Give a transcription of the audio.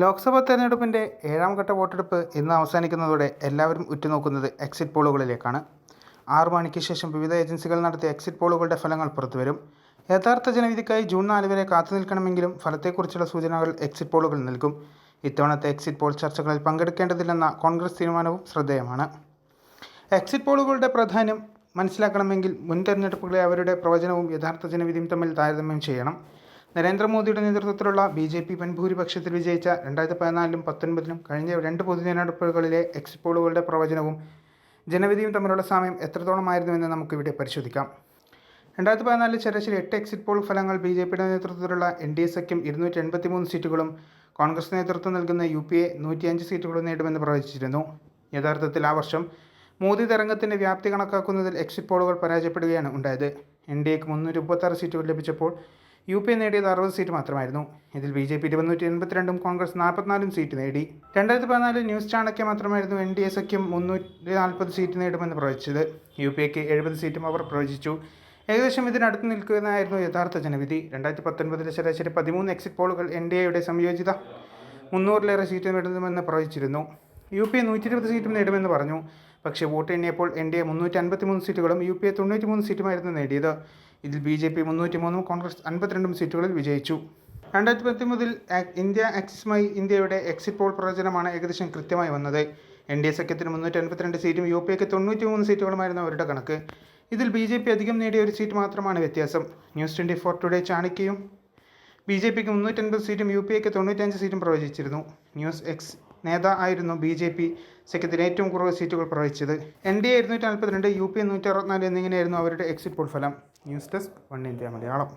ലോക്സഭാ തെരഞ്ഞെടുപ്പിന്റെ ഏഴാം ഘട്ട വോട്ടെടുപ്പ് ഇന്ന് അവസാനിക്കുന്നതോടെ എല്ലാവരും ഉറ്റുനോക്കുന്നത് എക്സിറ്റ് പോളുകളിലേക്കാണ്. ആറു മണിക്ക് ശേഷം വിവിധ ഏജൻസികൾ നടത്തിയ എക്സിറ്റ് പോളുകളുടെ ഫലങ്ങൾ പുറത്തുവരും. യഥാർത്ഥ ജനവിധിക്കായി ജൂൺ നാല് വരെ കാത്തു നിൽക്കണമെങ്കിലും ഫലത്തെക്കുറിച്ചുള്ള സൂചനകൾ എക്സിറ്റ് പോളുകൾ നൽകും. ഇത്തവണത്തെ എക്സിറ്റ് പോൾ ചർച്ചകളിൽ പങ്കെടുക്കേണ്ടതില്ലെന്ന കോൺഗ്രസ് തീരുമാനവും ശ്രദ്ധേയമാണ്. എക്സിറ്റ് പോളുകളുടെ പ്രാധാന്യം മനസ്സിലാക്കണമെങ്കിൽ മുൻ തെരഞ്ഞെടുപ്പുകളെ അവരുടെ പ്രവചനവും യഥാർത്ഥ ജനവിധിയും തമ്മിൽ താരതമ്യം ചെയ്യണം. നരേന്ദ്രമോദിയുടെ നേതൃത്വത്തിലുള്ള ബി ജെ പി വൻഭൂരിപക്ഷത്തിൽ വിജയിച്ച രണ്ടായിരത്തി പതിനാലിലും പത്തൊൻപതിലും കഴിഞ്ഞ രണ്ട് പൊതുതെരഞ്ഞെടുപ്പുകളിലെ എക്സിറ്റ് പോളുകളുടെ പ്രവചനവും ജനവിധിയും തമ്മിലുള്ള സാമ്യം എത്രത്തോളമായിരുന്നുവെന്ന് നമുക്കിവിടെ പരിശോധിക്കാം. രണ്ടായിരത്തി പതിനാലിൽ ശരാശരി എട്ട് എക്സിറ്റ് പോൾ ഫലങ്ങൾ ബി ജെ പിയുടെ നേതൃത്വത്തിലുള്ള എൻ ഡി എ സഖ്യം ഇരുന്നൂറ്റി എൺപത്തി മൂന്ന് സീറ്റുകളും കോൺഗ്രസ് നേതൃത്വം നൽകുന്ന യു പി എ നൂറ്റിയഞ്ച് സീറ്റുകളും നേടുമെന്ന് പ്രവചിച്ചിരുന്നു. യഥാർത്ഥത്തിൽ ആ വർഷം മോദി തരംഗത്തിന്റെ വ്യാപ്തി കണക്കാക്കുന്നതിൽ എക്സിറ്റ് പോളുകൾ പരാജയപ്പെടുകയാണ് ഉണ്ടായത്. എൻ ഡി എക്ക് മുന്നൂറ്റി മുപ്പത്താറ് സീറ്റുകൾ ലഭിച്ചപ്പോൾ യു പി എ നേടിയത് അറുപത് സീറ്റ് മാത്രമായിരുന്നു. ഇതിൽ ബി ജെ പി ഇരുപത്തി എൺപത്തിരണ്ടും കോൺഗ്രസ് നാൽപ്പത്തിനാലും സീറ്റ് നേടി. രണ്ടായിരത്തി പതിനാലിൽ ന്യൂസ് ചാണക്യ മാത്രമായിരുന്നു എൻ ഡി എ സഖ്യം മുന്നൂറ്റി നാൽപ്പത് സീറ്റ് നേടുമെന്ന് പ്രവചിച്ചത്. യു പി എക്ക് എഴുപത് സീറ്റും അവർ പ്രവചിച്ചു. ഏകദേശം ഇതിനടുത്ത് നിൽക്കുന്നതായിരുന്നു യഥാർത്ഥ ജനവിധി. രണ്ടായിരത്തി പത്തൊൻപതിലെ ശരാശരി പതിമൂന്ന് എക്സിറ്റ് പോളുകൾ എൻ ഡി എയുടെ സംയോജിത മുന്നൂറിലേറെ സീറ്റ് നേടുമെന്ന് പ്രവചിച്ചിരുന്നു. യു പി എ നൂറ്റി ഇരുപത് സീറ്റും നേടുമെന്ന് പറഞ്ഞു. പക്ഷേ വോട്ട് എണ്ണിയപ്പോൾ എൻ ഡി എ മുന്നൂറ്റി അൻപത്തി മൂന്ന് സീറ്റുകളും യു പി എ തൊണ്ണൂറ്റി മൂന്ന് സീറ്റുമായിരുന്നു നേടിയത്. ഇതിൽ ബി ജെ പി മുന്നൂറ്റി മൂന്നും കോൺഗ്രസ് അൻപത്തിരണ്ടും സീറ്റുകളിൽ വിജയിച്ചു. രണ്ടായിരത്തി പത്തൊമ്പതിൽ ഇന്ത്യ ആക്സിസുമായി ഇന്ത്യയുടെ എക്സിറ്റ് പോൾ പ്രവചനമാണ് ഏകദേശം കൃത്യമായി വന്നത്. എൻ ഡി എ സഖ്യത്തിന് മുന്നൂറ്റി അൻപത്തിരണ്ട് സീറ്റും യു പി എക്ക് തൊണ്ണൂറ്റി മൂന്ന് സീറ്റുകളുമായിരുന്നു അവരുടെ കണക്ക്. ഇതിൽ ബി ജെ പി അധികം നേടിയ ഒരു സീറ്റ് മാത്രമാണ് വ്യത്യാസം. ന്യൂസ് ട്വന്റി ഫോർ ടുഡേ ചാണക്യയും ബി ജെ പിക്ക് മുന്നൂറ്റൻപത് സീറ്റും യു പി എക്ക് തൊണ്ണൂറ്റഞ്ച് സീറ്റും പ്രവചിച്ചിരുന്നു. ന്യൂസ് എക്സ് നേതാ ആയിരുന്നു ബി ജെ പി സഖ്യത്തിന് ഏറ്റവും കുറവ് സീറ്റുകൾ പ്രവഹിച്ചത്. എൻ ഡി എ ഇരുന്നൂറ്റി നാൽപ്പത്തിരണ്ട് യു പി നൂറ്റി അറുപത്തിനാല് എന്നിങ്ങനെയായിരുന്നു അവരുടെ എക്സിറ്റ് പോൾ ഫലം. News desk one India Malayalam.